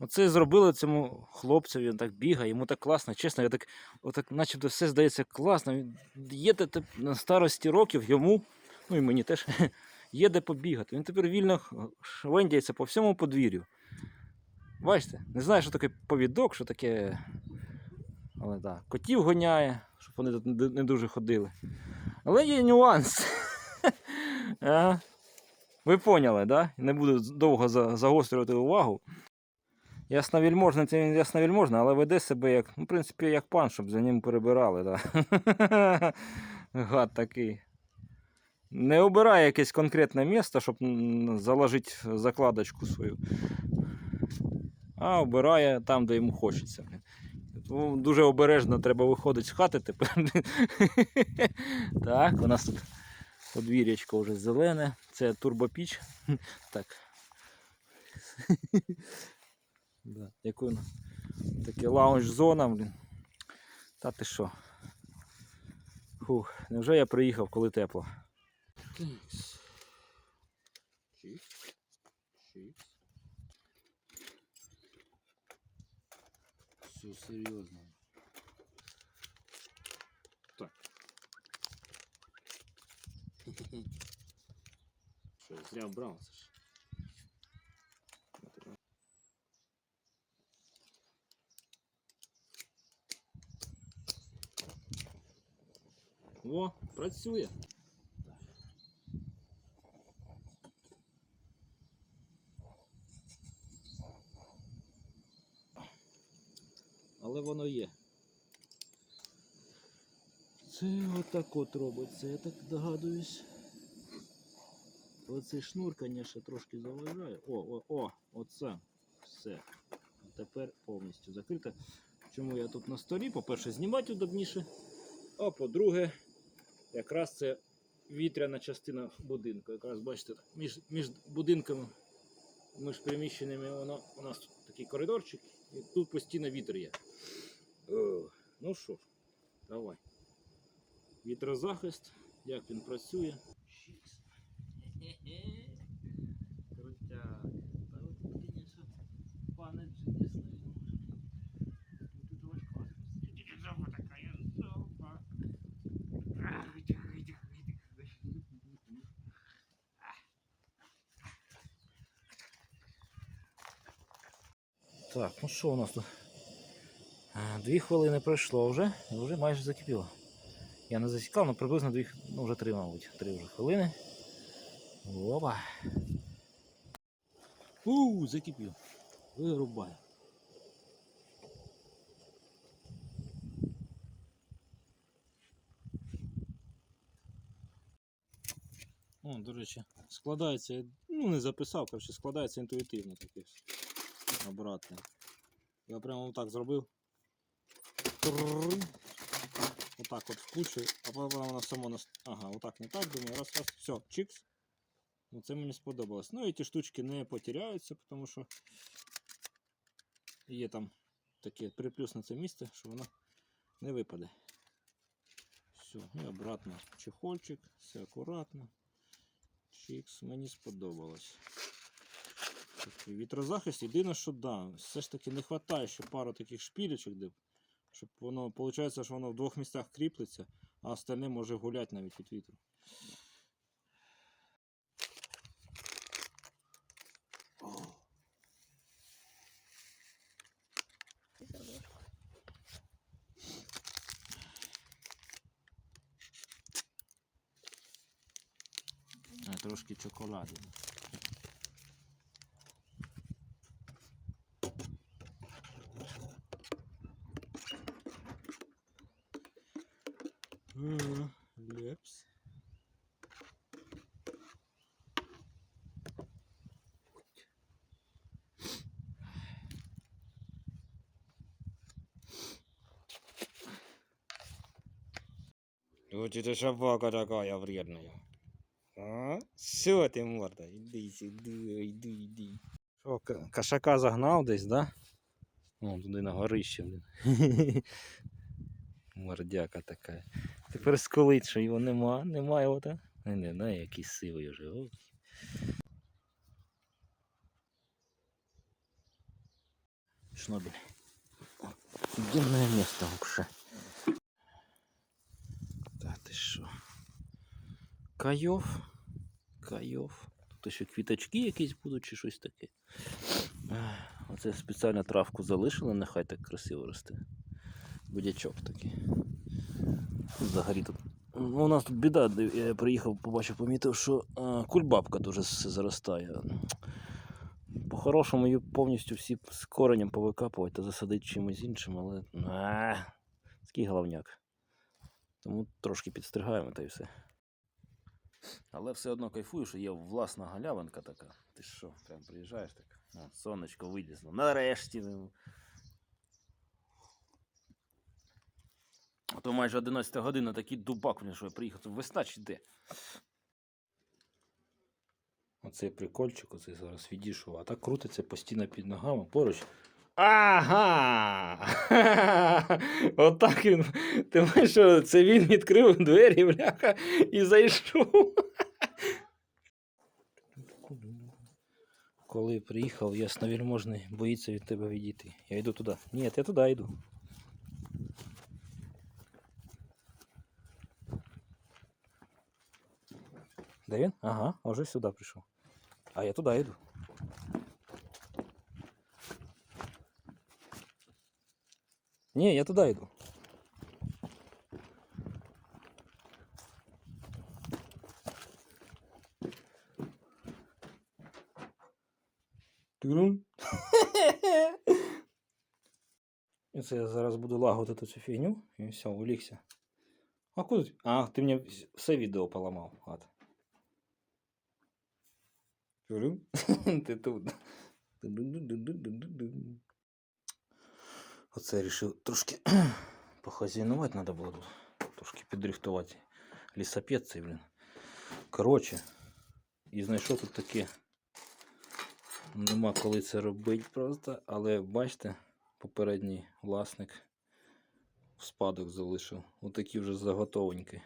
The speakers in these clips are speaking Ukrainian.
Оце зробили цьому хлопцю, він так бігає, йому так класно, чесно, я так, отак, начебто все здається класно. Є де, на старості років йому, ну і мені теж, є де побігати. Він тепер вільно швендяється по всьому подвір'ю. Бачите, не знаю, що таке повідок, що таке. Але так, да, котів гоняє, щоб вони тут не дуже ходили. Але є нюанс. Ви поняли, да? Не буду довго загострювати увагу. Ясновільможна, це він ясновільможний, але веде себе як, ну, в принципі, як пан, щоб за ним перебирали. Да. Гад такий. Не обирає якесь конкретне місце, щоб заложити закладочку свою. А обирає там, де йому хочеться. Ну, дуже обережно треба виходити з хати тепер. Так, у нас тут подвір'ячко вже зелене, це турбопіч. Так. Да. Дякую. Таке лаунж-зона, блін. Та ти що? Фух, невже я приїхав, коли тепло? Текс. Чикс. Все серйозно. Так. Що, зря брав, О, працює. Але воно є. Це отак от робиться, я так догадуюсь. Оцей шнур, звісно, трошки заважає. О, о, о, оце все. Тепер повністю закрите. Чому я тут на столі? По-перше, знімати удобніше, а по-друге, Якраз це вітряна частина будинку. Якраз бачите, між між будинками, між приміщеннями воно, у нас тут такий коридорчик, і тут постійно вітер є. О, ну що ж, давай. Вітрозахист, як він працює. Так, ну що у нас тут? Дві хвилини пройшло вже і вже майже закипіло. Я не засікав, але приблизно дві, ну вже три, мабуть, три вже хвилини. Опа. Фу, закипів. Вирубаю. О, до речі, складається, ну не записав, короче, складається інтуїтивно таке обратно. Я прямо вот так зробив. Вот так от вкучу, а потім вона само нас... Ага, отак не так, думаю, раз, раз, все, чикс. Ну, це мені сподобалось. Ну і ті штучки не потеряються, тому що є там таке приплюсне це місце, що воно не випаде. Все, і обратно чехольчик, все акуратно. Чикс мені сподобалось. Вітрозахист, єдине, що да, все ж таки не вистачає ще пару таких шпілечок, де, щоб воно, виходить, що воно в двох місцях кріплеться, а остальне може гуляти навіть від вітру. Трошки чоколаду. Лепс. Вот это собака такая вредная. А? Все ты, морда, иди сюда, иди, иди. Що, к- кашака загнав десь, да? Вон туди на горище. блін. Мордяка така. Тепер сколить, що його нема, нема його, та? Не, не, не, який сивий вже. Ой. Шнобель. Дивне місто вообще. Та ти що? Кайов. Кайов. Тут ще квіточки якісь будуть чи щось таке. Оце спеціально травку залишили, нехай так красиво росте. Будячок такий. Взагалі тут. Ну, у нас тут біда. Я приїхав, побачив, помітив, що е, кульбабка дуже заростає. По-хорошому її повністю всі з коренем повикапувати та засадити чимось іншим, але. А, такий головняк. Тому трошки підстригаємо та й все. Але все одно кайфую, що є власна галявинка така. Ти що, прям приїжджаєш так. О, сонечко вилізло. Нарешті. А то майже 11 година такий дубак, блін, що я приїхав. Це весна чи де? Оцей прикольчик, оцей зараз відійшов, а так крутиться постійно під ногами поруч. Ага! Отак він. Ти знаєш, що це він відкрив двері, бляха, і зайшов. Коли приїхав, ясновельможний боїться від тебе відійти. Я йду туди. Ні, я туди йду. Де він? Ага, уже сюди прийшов. А я туди йду. Ні, я туди йду. Турум. І це я зараз буду лагодити цю фігню. І все, улігся. А куди? ти? А, ти мені вс- все відео поламав. От. Турум. Ти тут. Оце я рішив трошки похазяйнувати треба було тут. Трошки підрихтувати. Лісопед цей, блін. Коротше, і знайшов тут таке. Нема коли це робити просто, але бачите, попередній власник в спадок залишив. Отакі вже заготовенькі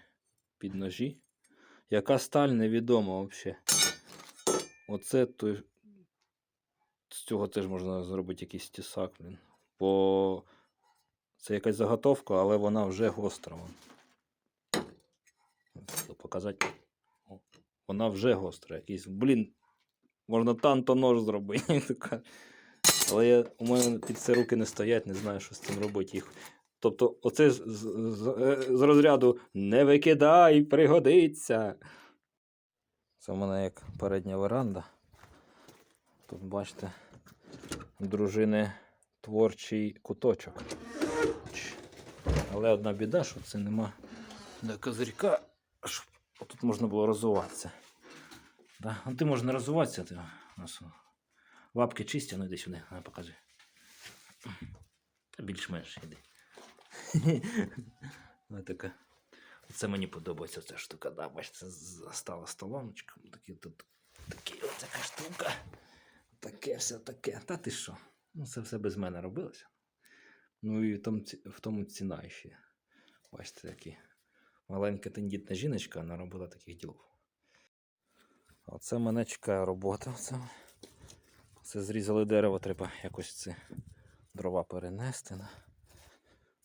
під ножі. Яка сталь невідома взагалі. Оце той. З цього теж можна зробити якийсь тісак, блін. Бо це якась заготовка, але вона вже гостра. Показати. Вона вже гостра. Якийсь, блін, можна танто нож зробити. Але я, у мене під це руки не стоять, не знаю, що з цим робити їх. Тобто, оце з, з, з розряду не викидай, пригодиться. Це в мене як передня веранда. Тут бачите, дружини творчий куточок. Але одна біда, що це нема до козирька, щоб тут можна було розвиватися. Да? Ну, ти можеш не розвиватися, ти лапки чисті, ну йди сюди, покажи. Та більш-менш йди. Ось така. Це мені подобається ця штука. Да, бачите, стала столомочком. Такі тут такі така штука. Таке все таке. Та ти що? Ну, це все без мене робилося. Ну і в тому, в тому ціна ще. Бачите, які маленька тендітна жіночка, вона робила таких ділов. Оце мене чекає робота. Це, це зрізали дерево, треба якось ці дрова перенести.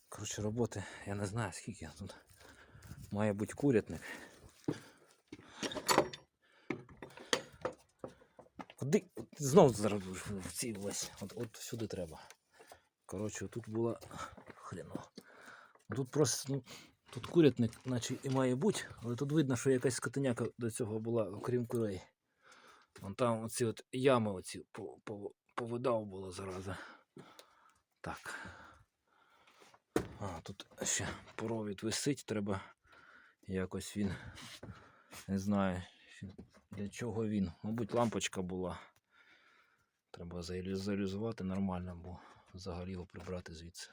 Коротше, роботи, я не знаю скільки тут. Має бути курятник. Куди? От Знов зараз в цій ось. От, от сюди треба. Коротше, тут була хрено. Тут просто, ну, тут курятник, наче і має бути, але тут видно, що якась скотиняка до цього була, окрім курей. Вон там оці от ями оці по- по- повидав було зараза. Так. А, тут ще провід висить, треба якось він. Не знаю, для чого він. Мабуть, лампочка була. Треба зареалізувати нормально, бо взагалі його прибрати звідси.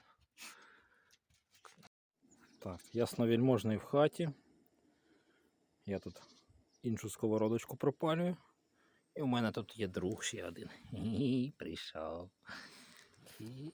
Так, ясновельможний в хаті. Я тут іншу сковородочку пропалюю. І у мене тут є друг ще один. Хі-хі, Прийшов. Хі.